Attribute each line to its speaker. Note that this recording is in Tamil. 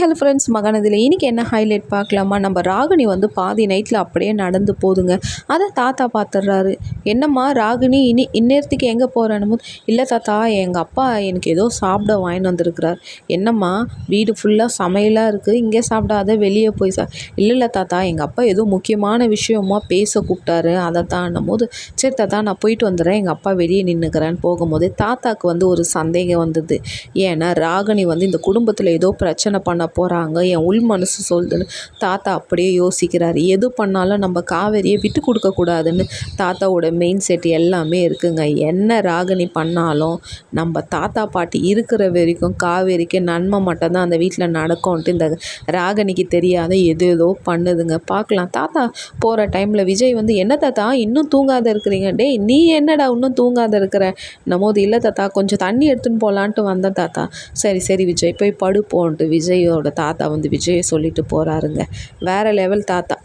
Speaker 1: ஹலோ ஃப்ரெண்ட்ஸ் மகனதில் இன்றைக்கி என்ன ஹைலைட் பார்க்கலாமா? நம்ம ராகினி வந்து பாதி நைட்டில் அப்படியே நடந்து போதுங்க. அதை தாத்தா பார்த்துட்றாரு என்னம்மா ராகினி இனி இந்நேரத்துக்கு எங்கே போகிறேன்னு இல்லை தாத்தா எங்கள் அப்பா எனக்கு ஏதோ சாப்பிட வாங்கிட்டு வந்திருக்கிறார். என்னம்மா வீடு ஃபுல்லாக சமையலாக இருக்குது இங்கே சாப்பிடாத வெளியே போய் சா இல்லை இல்லை தாத்தா எங்கள் அப்பா ஏதோ முக்கியமான விஷயமா பேச கூப்பிட்டாரு. அதை தான் போது சரி தாத்தா நான் போயிட்டு வந்துடுறேன். எங்கள் அப்பா வெளியே நின்றுக்கிறேன்னு போகும்போது தாத்தாக்கு வந்து ஒரு சந்தேகம் வந்தது. ஏன்னா ராகினி வந்து இந்த குடும்பத்தில் ஏதோ பிரச்சனை பண்ண போகிறாங்க என் உள் மனசு சொல்லுதுன்னு தாத்தா அப்படியே யோசிக்கிறார். எது பண்ணாலும் நம்ம காவேரியை விட்டு கொடுக்கக்கூடாதுன்னு தாத்தாவோட மெயின் செட் எல்லாமே இருக்குங்க. என்ன ராகினி பண்ணாலும் நம்ம தாத்தா பாட்டி இருக்கிற வரைக்கும் காவேரிக்கு நன்மை மட்டும்தான் அந்த வீட்டில் நடக்கும்ன்ட்டு இந்த ராகினிக்கு தெரியாத எது ஏதோ பண்ணுதுங்க. பார்க்கலாம். தாத்தா போகிற டைமில் விஜய் வந்து என்ன தாத்தா இன்னும் தூங்காத இருக்கிறீங்க? டேய் நீ என்னடா இன்னும் தூங்காத இருக்கிற? நம்மோது இல்லை தாத்தா கொஞ்சம் தண்ணி எடுத்துன்னு போகலான்ட்டு வந்தேன் தாத்தா. சரி சரி விஜய் போய் படுப்போன்ட்டு. விஜயோட தாத்தா வந்து விஜயை சொல்லிட்டு போகிறாருங்க வேறு லெவல் தாத்தா.